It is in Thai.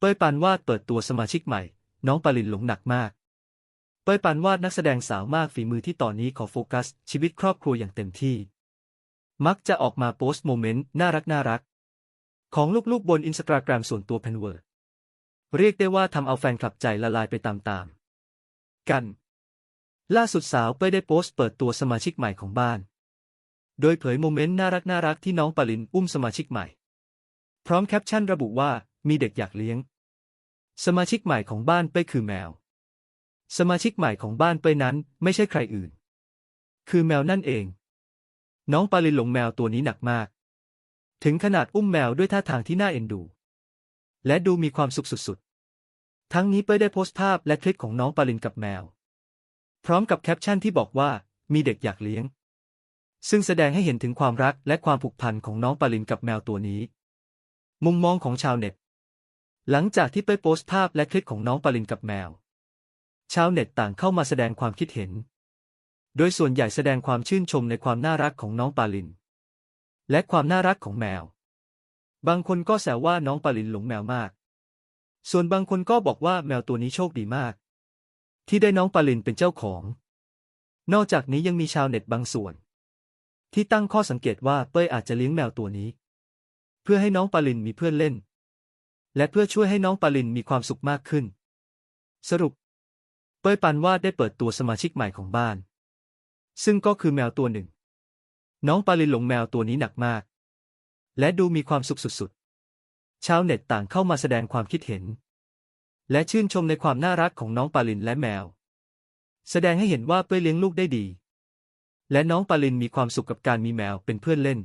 เป้ยปานวาดเปิดตัวสมาชิกใหม่ น้องปาลินหลงหนักมาก เป้ยปานวาดนักแสดงสาวมากฝีมือที่ตอนนี้ขอโฟกัส ชีวิตครอบครัวอย่างเต็มที่ มักจะออกมาโพสต์โมเมนต์น่ารักน่ารัก ของลูกๆบนอินสตาแกรมส่วนตัวเพนเวิร์ดเรียกได้ว่าทำเอาแฟนคลับใจละลายไปตามๆ กัน ล่าสุดสาวเป้ยได้โพสต์เปิดตัวสมาชิกใหม่ของบ้าน โดยเผยโมเมนต์น่ารักน่ารักที่น้องปาลินอุ้มสมาชิกใหม่ พร้อมแคปชั่นระบุว่า มีเด็กอยากเลี้ยง สมาชิกใหม่ของบ้านเป้คือแมว สมาชิกใหม่ของบ้านเป้นั้นไม่ใช่ใครอื่น คือแมวนั่นเอง น้องปาลินหลงแมวตัวนี้หนักมาก ถึงขนาดอุ้มแมวด้วยท่าทางที่น่าเอ็นดู และดูมีความสุขสุดๆ ทั้งนี้เป้ได้โพสต์ภาพและคลิปของน้องปาลินกับแมว พร้อมกับแคปชั่นที่บอกว่ามีเด็กอยากเลี้ยงซึ่งแสดงให้เห็นถึงความรักและความผูกพันของน้องปาลินกับแมวตัวนี้ มุมมองของชาวเน็ต หลังจากที่เป้ยโพสต์ภาพและคลิปของน้องปาลินกับแมว ชาวเน็ตต่างเข้ามาแสดงความคิดเห็น โดยส่วนใหญ่แสดงความชื่นชมในความน่ารักของน้องปาลิน และความน่ารักของแมว บางคนก็แซวว่าน้องปาลินหลงแมวมาก ส่วนบางคนก็บอกว่าแมวตัวนี้โชคดีมาก ที่ได้น้องปาลินเป็นเจ้าของ นอกจากนี้ยังมีชาวเน็ตบางส่วน ที่ตั้งข้อสังเกตว่าเป้ยอาจจะเลี้ยงแมวตัวนี้ เพื่อให้น้องปาลินมีเพื่อนเล่น และเพื่อช่วยให้น้องปาลินมีความสุขมากขึ้น สรุป เป้ยปานวาดได้เปิดตัวสมาชิกใหม่ของบ้าน ซึ่งก็คือแมวตัวหนึ่ง น้องปาลินหลงแมวตัวนี้หนักมาก และดูมีความสุขสุดๆ ชาวเน็ตต่างเข้ามาแสดงความคิดเห็น และชื่นชมในความน่ารักของน้องปาลินและแมว แสดงให้เห็นว่าเป้ยเลี้ยงลูกได้ดี และน้องปาลินมีความสุขกับการมีแมวเป็นเพื่อนเล่น